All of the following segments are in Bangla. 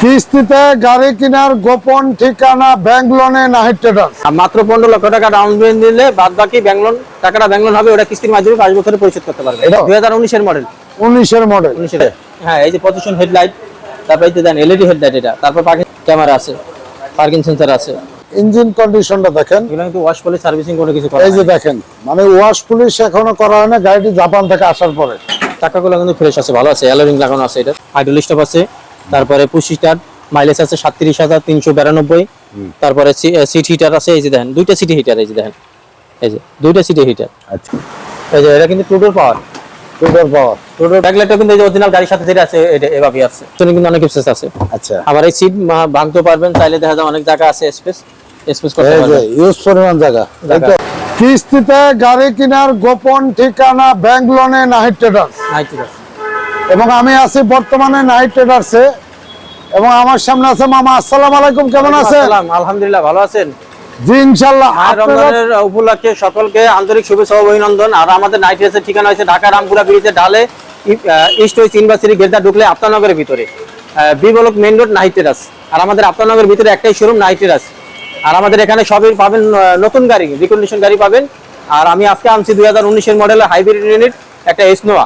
কিস্তিতে গাড়ি কেনার গোপন ঠিকানা ব্যাংক লোনে নাহিদ ট্রেডার্স আর মাত্র পনেরো লক্ষ টাকা ডাউন পেমেন্ট দিলে বাদ বাকি ব্যাংক লোন টাকাটা ব্যাংক লোন হবে ওটা কিস্তির মাধ্যমে পাঁচ বছরে পরিশোধ করতে পারবে। দুই হাজার উনিশের মডেল উনিশের মডেল উনিশের। হ্যাঁ এই যে পজিশন হেডলাইট তারপর এই দেন এলইডি হেডলাইট এটা তারপর পার্কিং ক্যামেরা আছে পার্কিং সেন্সার আছে। ইঞ্জিন কন্ডিশনটা দেখেন। এগুলো কিন্তু ওয়াশ পলি সার্ভিসিং কোনো কিছু করা এই যে দেখেন মানে ওয়াশ পুলিশ এখনও করা হয় না গাড়িটি জাপান থেকে আসার পরে। চাকাগুলো কিন্তু ফ্রেশ আছে ভালো আছে অ্যালোরিং লাগানো আছে এটা। হাইড্রোলিক স্টপ আছে। তারপরে পুশি মাইলেজ আছে সাতত্রিশ হাজার তিনশো বিরানব্বই। তারপরে সিট হিটার আছে এই যে দেখেন দুইটা সিটি হিটার এই যে দেখেন এই যে দুইটা সিটি হিটার আচ্ছা। এই যে এটা কিন্তু two door power two door power two door ব্যাকলাইটটা কিন্তু এই যে অরিজিনাল গাড়ির সাথে যেটা আছে এটা এভাবে আছে। পিছনে কিন্তু অনেক স্পেস আছে। আচ্ছা। আবার এই সিট ভাঙতে পারবেন চাইলে দেখা যায় অনেক জায়গা আছে স্পেস স্পেস করতে পারবেন। ইউজ পরিমাণ জায়গা। কিস্তিতে গাড়ি কেনার গোপন ঠিকানা ব্যাংক লোনে নাহিদ ট্রেডার্স। এবং আমি আছি বর্তমানে নাহিদ ট্রেডার্সে এবং আমার সামনে আছে মামা আসসালামু আলাইকুম কেমন আছেন? আলহামদুলিল্লাহ ভালো আছেন? জি ইনশাল্লাহ রমজানের উপলক্ষে সকলকে আন্তরিক শুভেচ্ছা ও অভিনন্দন। আর আমাদের নাইট রেসের ঠিকানা হয়েছে ঢাকা রামপুরা ব্রিজের ঢালে ইস্ট ওয়েস্ট ইউনিভার্সিটি ঢুকলে আপনানগরের ভিতরে। B block main road night terrace আর আমাদের আপনানগরের ভিতরে একটাই শোরুম নাইট টেরাস আর আমাদের এখানে সবই পাবেন নতুন গাড়ি রিকন্ডিশন গাড়ি পাবেন। আর আমি আজকে আনছি দুই হাজার উনিশের মডেলের হাইব্রিড ইউনিট একটা এসনোয়া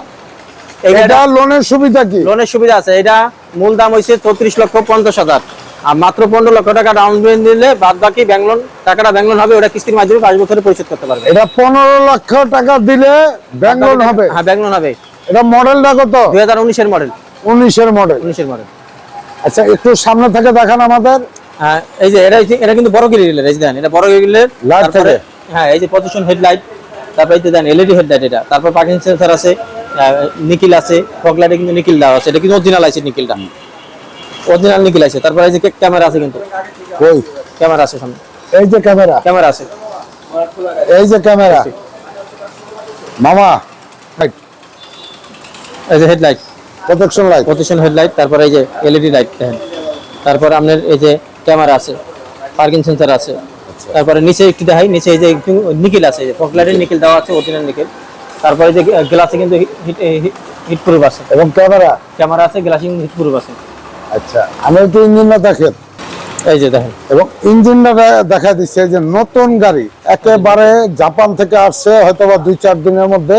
এটা লোনের সুবিধা কি? লোনের সুবিধা আছে। এটা মূল দাম হয়েছে চৌত্রিশ লক্ষ পঞ্চাশ হাজার। আর মাত্র পনেরো লক্ষ টাকা ডাউন পেমেন্ট দিলে বাদ বাকি ব্যাংক লোন টাকাটা ব্যাংক লোন হবে ওটা কিস্তির মাধ্যমে পাঁচ বছরে পরিশোধ করতে পারবে। এটা পনেরো লক্ষ টাকা দিলে ব্যাংক লোন হবে। হ্যাঁ ব্যাংক লোন হবে। এটা মডেলটা কত? দুই হাজার উনিশের মডেল। উনিশের মডেল। উনিশের মডেল। আচ্ছা একটু সামনে থেকে দেখান আমাদের। হ্যাঁ এই যে এটা এটা কিন্তু বড় গ্রিলের এই যে দেন এটা বড় গ্রিলের থাকে? হ্যাঁ এই যে পজিশন হেডলাইট তারপর এই যে দেন এলইডি হেডলাইট এটা। তারপর পার্কিং সেন্সার আছে। নিকিল আছে ফগলাইটে কিন্তু নিকিল দেওয়া আছে এটা কিন্তু অরিজিনাল আছে নিকিলটা অরিজিনাল নিকিল আছে তারপরে এই যে ক্যামেরা আছে কিন্তু। ওই ক্যামেরা আছে সামনে। এই যে ক্যামেরা ক্যামেরা আছে। এই যে ক্যামেরা মামা। এই যে headlight protection light position headlight তারপরে এই যে এলইডি লাইট দেখেন। তারপর আপনার এই যে ক্যামেরা আছে পার্কিং সেন্সার আছে। তারপরে নিচে একটু দেখাই নিচে এই যে নিকেল আছে যে ফকলাইটের নিকেল দেওয়া আছে অরিজিনাল নিকেল তারপরে যে গ্লাসে কিন্তু হিট প্রুফ আছে। এবং ক্যামেরা? ক্যামেরা আছে গ্লাসে কিন্তু হিট প্রুফ আছে। আচ্ছা আমি একটু ইঞ্জিনটা দেখেন। এই যে দেখেন। এবং ইঞ্জিনটা দেখা দিচ্ছে যে নতুন গাড়ি একেবারে জাপান থেকে আসছে হয়তো বা দুই চার দিনের মধ্যে।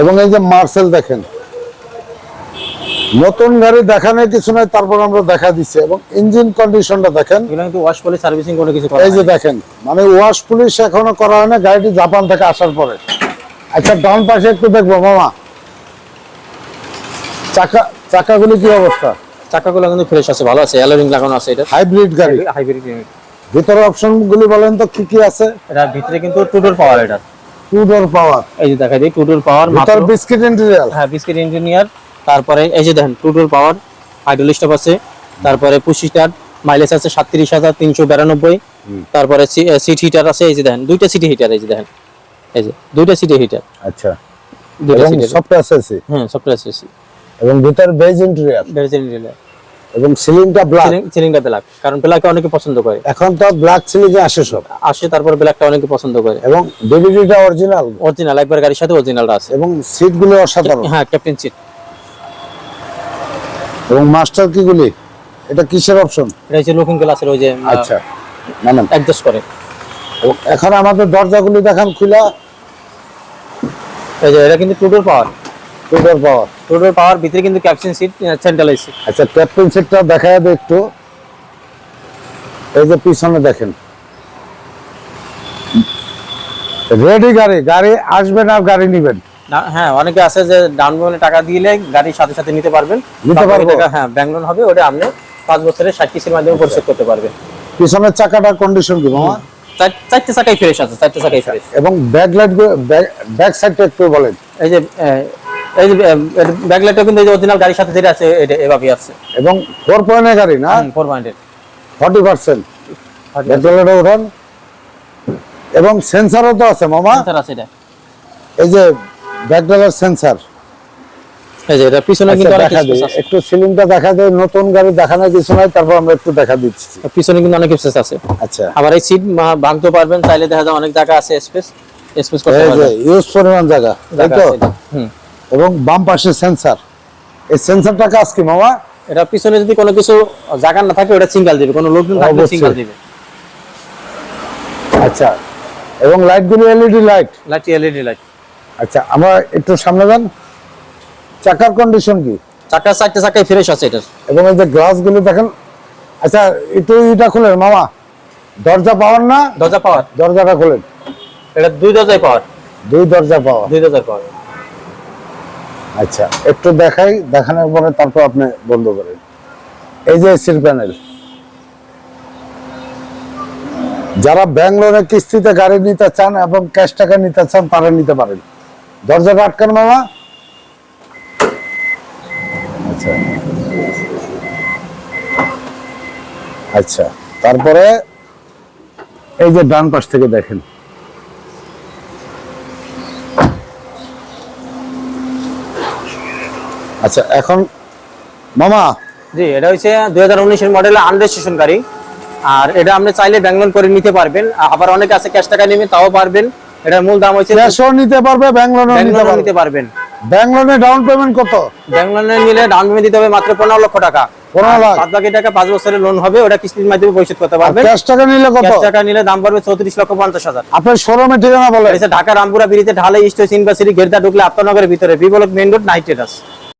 এবং এই যে মার্সেল দেখেন। নতুন গাড়ি দেখানোর কিছু নাই তারপর আমরা দেখা দিচ্ছি। এবং ইঞ্জিন কন্ডিশনটা দেখেন। ওয়াশ পলি সার্ভিসিং কোনো কিছু করা এই যে দেখেন মানে ওয়াশ পুলিশ এখনও করা হয় না গাড়িটি জাপান থেকে আসার পরে। আচ্ছা ডান পাশে একটু দেখব মামা। চাকা চাকাগুলি কি অবস্থা? চাকাগুলো কিন্তু ফ্রেশ আছে ভালো আছে অ্যালোরিং লাগানো আছে এটা। হাইব্রিড গাড়ি? হাইব্রিড ভিতরে অপশন গুলি বলেন তো কি কি আছে? এটার ভিতরে কিন্তু টুডোর পাওয়ার এটা টু ডোর পাওয়ার এই যে দেখা দিই টুডোর পাওয়ার ভিতর বিস্কিট ইন্টেরিয়াল হ্যাঁ বিস্কিট ইঞ্জিনিয়ার তারপরে এই যে দেখেন টুটোর পাওয়ার হাইড্রোলিক স্টপ আছে তারপরে পুশি স্টার্ট মাইলেজ আছে সাতত্রিশ হাজার তিনশো বিরানব্বই তারপরে সিট হিটার আছে এই যে দেখেন দুইটা সিটি হিটার এই যে দেখেন এই যে দুইটা সিটি হিটার আচ্ছা। দুইটা এবং সিটি সফটওয়্যার এসএসি হ্যাঁ সফটওয়্যার এসেছি এবং ভিতর বেজ ইন্টেরিয়ার এবং সিলিংটা ব্ল্যাক সিলিংটা ব্ল্যাক কারণ ব্ল্যাকটা অনেকে পছন্দ করে। এখন তো ব্ল্যাক সিলিং আসে সব। আসে তারপর ব্ল্যাকটা অনেকে পছন্দ করে। এবং ডিভিডিটা অরিজিনাল অরিজিনাল একবার গাড়ির সাথে অরিজিনালটা আছে। এবং সিটগুলো অসাধারণ। হ্যাঁ ক্যাপ্টেন সিট এবং মাস্টার কি গুলি এটা কিসের অপশন এটা হচ্ছে লুকিং গ্লাসের ওই যে আচ্ছা নামেন। অ্যাডজাস্ট করে। এখন আমাদের দরজাগুলি দেখান খোলা। এই যে এটা কিন্তু two door power two door power two-door power ভিতরে কিন্তু ক্যাপশন সিট সেন্ট্রালাইজ সিট আচ্ছা ক্যাপ্টেন সিটটা দেখা যাবে একটু। এই যে পিছনে দেখেন। রেডি গাড়ি গাড়ি আসবেন আর গাড়ি নিবেন। না- হ্যাঁ অনেকে আছে যে ডাউন পেমেন্টে টাকা দিলে গাড়ির সাথে সাথে নিতে পারবেন। নিতে বাকি পারব? টাকা, হ্যাঁ ব্যাংক লোন হবে ওটা আপনি পাঁচ বছরের ষাট কিস্তির মাধ্যমে পরিশোধ করতে পারবেন। পিছনের চাকাটা কন্ডিশন কি মামা? চারটে চাকাই ফ্রেশ আছে চারটে চাকাই ফ্রেশ এবং ব্যাক লাইট ব্যাক সাইডটা একটু বলেন। এই যে এই যে ব্যাকলাইটটা কিন্তু এই যে অরিজিনাল গাড়ির সাথে যেটা আছে এটা এভাবেই আছে। এবং ফোর পয়েন্টের গাড়ি না? ফোর পয়েন্টের ফর্টি পার্সেন্ট ব্যাক লাইটে উঠান। এবং সেন্সারও তো আছে মামা। স্যার আছে এটা। এই যে ব্যাক সেন্সার। এই যে এটা পিছনে কিন্তু দেখা। একটু সিলিংটা দেখা নতুন গাড়ি দেখানোর কিছু নাই তারপর আমরা একটু দেখা দিচ্ছি। পিছনে কিন্তু অনেক স্পেস আছে। আচ্ছা। আবার এই সিট ভাঙতে পারবেন চাইলে দেখা যায় অনেক জায়গা আছে স্পেস স্পেস করতে পারবেন। ইউজ পরিমাণ জায়গা তাই তো? আছে এটা। হুম। এবং বাম পাশে সেন্সার এই সেন্সারটা কাজ কি মামা? এটা পিছনে যদি কোনো কিছু জায়গা না থাকে ওটা সিঙ্গেল দিবে। কোনো লোকজন থাকলে। সিঙ্গেল দিবে। আচ্ছা। এবং লাইটগুলো LED light light LED light আচ্ছা আমরা একটু সামনে যান। চাকার কন্ডিশন কি? চাকা চারটে চাকায় ফ্রেশ আছে এটার। এবং এই যে গ্লাসগুলো দেখেন আচ্ছা একটু এটা খুলেন মামা। দরজা পাওয়ার না? দরজা পাওয়ার। দরজাটা খুলেন। এটা দুই দরজায় পাওয়ার। দুই দরজা পাওয়া দুই দরজায় পাওয়ার। আচ্ছা একটু দেখাই দেখানোর পরে তারপর আপনি বন্ধ করেন। এই যে এসির প্যানেল যারা ব্যাঙ্গালোরে কিস্তিতে গাড়ি নিতে চান এবং ক্যাশ টাকা নিতে চান তারা নিতে পারেন। দরজাটা আটকান মামা। আচ্ছা। আচ্ছা তারপরে এই যে ডান পাশ থেকে দেখেন। আচ্ছা এখন মামা। জি, এটা হচ্ছে দুই হাজার উনিশের মডেল আনরেজিস্ট্রেশন গাড়ি। আর এটা আপনি চাইলে ব্যাংলোন করে নিতে পারবেন। আবার অনেকে আছে ক্যাশ টাকা নেবেন তাও পারবেন। এটার মূল দাম হচ্ছে ক্যাশও নিতে পারবে ব্যাঙ্গালোরও নিতে পারবে। নিতে পারবেন। ব্যাঙ্গালোরে ডাউন পেমেন্ট কত? ব্যাংলোনে নিলে ডাউন পেমেন্ট দিতে হবে মাত্র পনেরো লক্ষ টাকা। 15 লাখ। বাদ বাকি টাকা পাঁচ বছরের লোন হবে ওটা কিস্তির মাধ্যমে পরিশোধ করতে পারবেন। ক্যাশ টাকা নিলে কত? ক্যাশ টাকা নিলে দাম পড়বে চৌত্রিশ লক্ষ পঞ্চাশ হাজার। আপনার শোরুমে ঠিকানা বলে এটা হচ্ছে ঢাকা রামপুরা ব্রিজে ঢালে স্টেশন ইউনিভার্সিটি গেরদা ঢুকলে আপনানগরের ভিতরে। B block main road night terrace